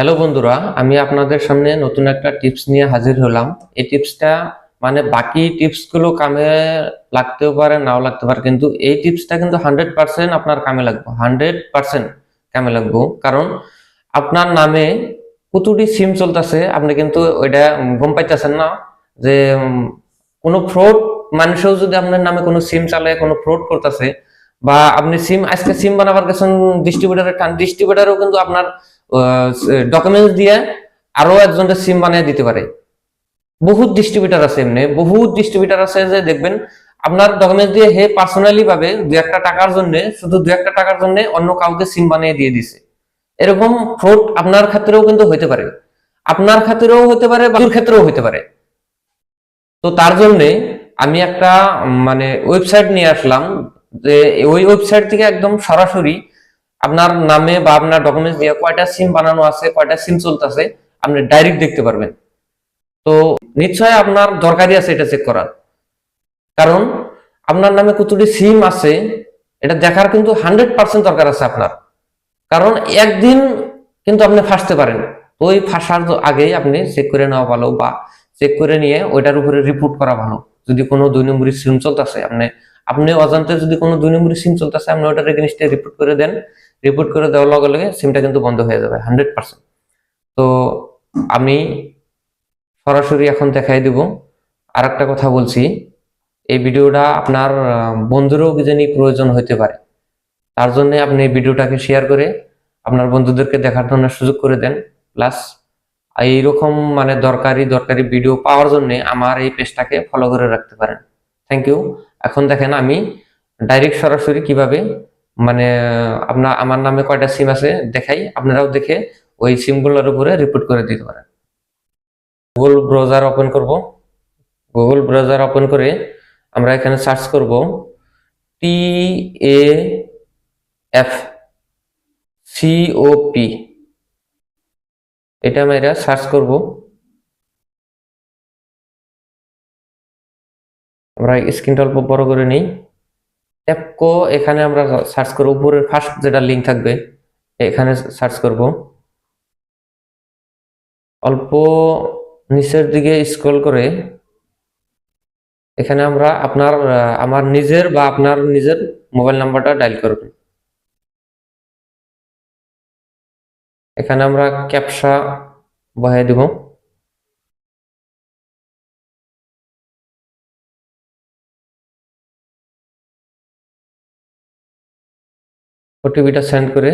Hello বন্ধুরা, আমি আপনাদের সামনে নতুন একটা টিপস নিয়ে হাজির হলাম। এই টিপসটা মানে বাকি টিপসগুলো কামে লাগতেও পারে, নাও লাগতে পারে, কিন্তু এই টিপসটা কিন্তু হান্ড্রেড পার্সেন্ট আপনার কামে লাগবে, হান্ড্রেড পার্সেন্ট কামে লাগবো। কারণ আপনার নামে কতটি সিম চলতেছে, আপনি কিন্তু ওইটা গম পাইতেছেন না যে কোনো ফ্রড মানুষও যদি আপনার নামে কোনো সিম চালায়, কোনো ফ্রড করতেছে, বা আপনি সিম, আজকে সিম বানাবার গেছেন ডিস্ট্রিবিউটারের ডিস্ট্রিবিউটারও কিন্তু আপনার ডকুমেন্টস দিয়ে আরও একজনের সিম বানিয়ে দিতে পারে। বহুত ডিস্ট্রিবিউটার আছে এমনি, বহুত ডিস্ট্রিবিউটার আছে যে দেখবেন, আপনার ডকুমেন্টস দিয়ে হে পার্সোনালি ভাবে দু একটা টাকার জন্য, শুধু দু একটা টাকার জন্য অন্য কাউকে সিম বানিয়ে দিয়ে দিছে। এরকম ফ্রড আপনার ক্ষেত্রেও কিন্তু হইতে পারে। আপনার ক্ষেত্রেও হতে পারে বা ক্ষেত্রেও হতে পারে। তো তার জন্য আমি একটা মানে ওয়েবসাইট নিয়ে আসলাম, যে ওই ওয়েবসাইট থেকে একদম সরাসরি আপনার নামে বা আপনার ডকুমেন্টস দিয়ে কয়টা সিম বানানো আছে, কয়টা সিম চলতেছে, আপনি ডাইরেক্ট দেখতে পারবেন। তো নিশ্চয় আপনার দরকারি আছে এটা চেক করার। কারণ আপনার নামে কতটি সিম আছে, এটা দেখার কিন্তু হান্ড্রেড পার্সেন্ট দরকার আছে আপনার। কারণ একদিন কিন্তু আপনি ফাঁসতে পারেন। ওই ফাঁসার আগে আপনি চেক করে নেওয়া ভালো বা চেক করে নিয়ে ওইটার উপরে রিপোর্ট করা ভালো। যদি কোনো দুই নম্বরী সিম চলতেছে, আপনি আপনি অজান্তে যদি কোনো দুই নম্বরী সিম চলতেছে, আপনি ওটার এগেনস্টে রিপোর্ট করে দেন। রিপোর্ট করে দেওয়ার লগে লগে সিমটা কিন্তু বন্ধ হয়ে যাবে হান্ড্রেড পার্সেন্ট তো আমি সরাসরি এখন দেখাই দিব। আর একটা কথা বলছি, এই ভিডিওটা আপনার বন্ধুরও জানি প্রয়োজন হতে পারে। তার জন্য আপনি এই ভিডিওটাকে শেয়ার করে আপনার বন্ধুদেরকে দেখার জন্য সুযোগ করে দেন। প্লাস এইরকম মানে দরকারি দরকারি ভিডিও পাওয়ার জন্য আমার এই পেজটাকে ফলো করে রাখতে পারেন। থ্যাংক ইউ এখন দেখেন আমি ডাইরেক্ট সরাসরি কীভাবে মানে আপনার আমার নামে কয়টা সিম আছে দেখাই, আপনারাও দেখে ওই সিমগুলোর উপরে রিপোর্ট করে দিতে পারেন। গুগল ব্রাউজার ওপেন করব। গুগল ব্রাউজার ওপেন করে আমরা এখানে সার্চ করব টি এ এফ সিওপি এটা আমরা সার্চ করব। আমরা স্ক্রিনটা অল্প বড় করে নিই। ট্যাপকো এখানে আমরা সার্চ করব। উপরের ফার্স্ট যেটা লিংক থাকবে, এখানে সার্চ করব। অল্প নিচের দিকে স্ক্রল করে, এখানে আমরা আপনার আমার নিজের বা আপনার নিজের মোবাইল নাম্বারটা ডায়াল করবেন এখানে আমরা ক্যাপসা বহাই দিব। ওটিপিটা সেন্ড করে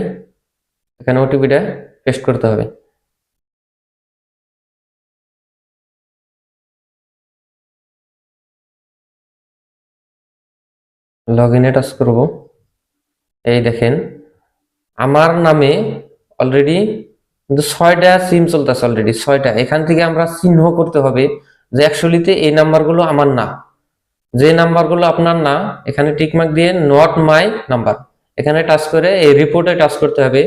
এখানে ওটিপিটা পেস্ট করতে হবে। লগ ইনে টাচ করব। এই দেখেন, আমার নামে অলরেডি কিন্তু ছয়টা সিম চলতেছে অলরেডি ছয়টা। এখান থেকে আমরা চিহ্ন করতে হবে যে অ্যাকচুয়ালিতে এই নাম্বারগুলো আমার না। যে নাম্বারগুলো আপনার না, এখানে টিকমার্ক দিয়ে নট মাই নাম্বার এখানে টাচ করে এই রিপোর্টে টাচ করতে হবে।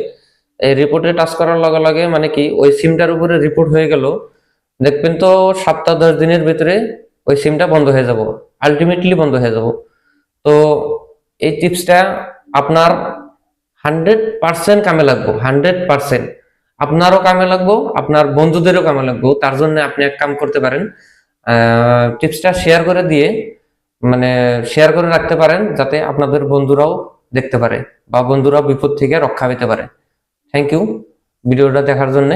এই রিপোর্টে টাচ করার লগে লগে মানে কি, ওই সিমটার উপরে রিপোর্ট হয়ে গেল। দেখবেন তো সপ্তাহ দশ দিনের ভিতরে ওই সিমটা বন্ধ হয়ে যাব আলটিমেটলি বন্ধ হয়ে যাব। তো এই টিপসটা আপনার হান্ড্রেড পার্সেন্ট কামে লাগবো হান্ড্রেড পার্সেন্ট আপনারও কামে লাগবো, আপনার বন্ধুদেরও কামে লাগবো, তার জন্য আপনি এক কাম করতে পারেন। টিপসটা শেয়ার করে দিয়ে মানে শেয়ার করে রাখতে পারেন, যাতে আপনাদের বন্ধুরাও দেখতে পারে বা বন্ধুরা বিপদ থেকে রক্ষা পেতে পারে। থ্যাংক ইউ ভিডিওটা দেখার জন্য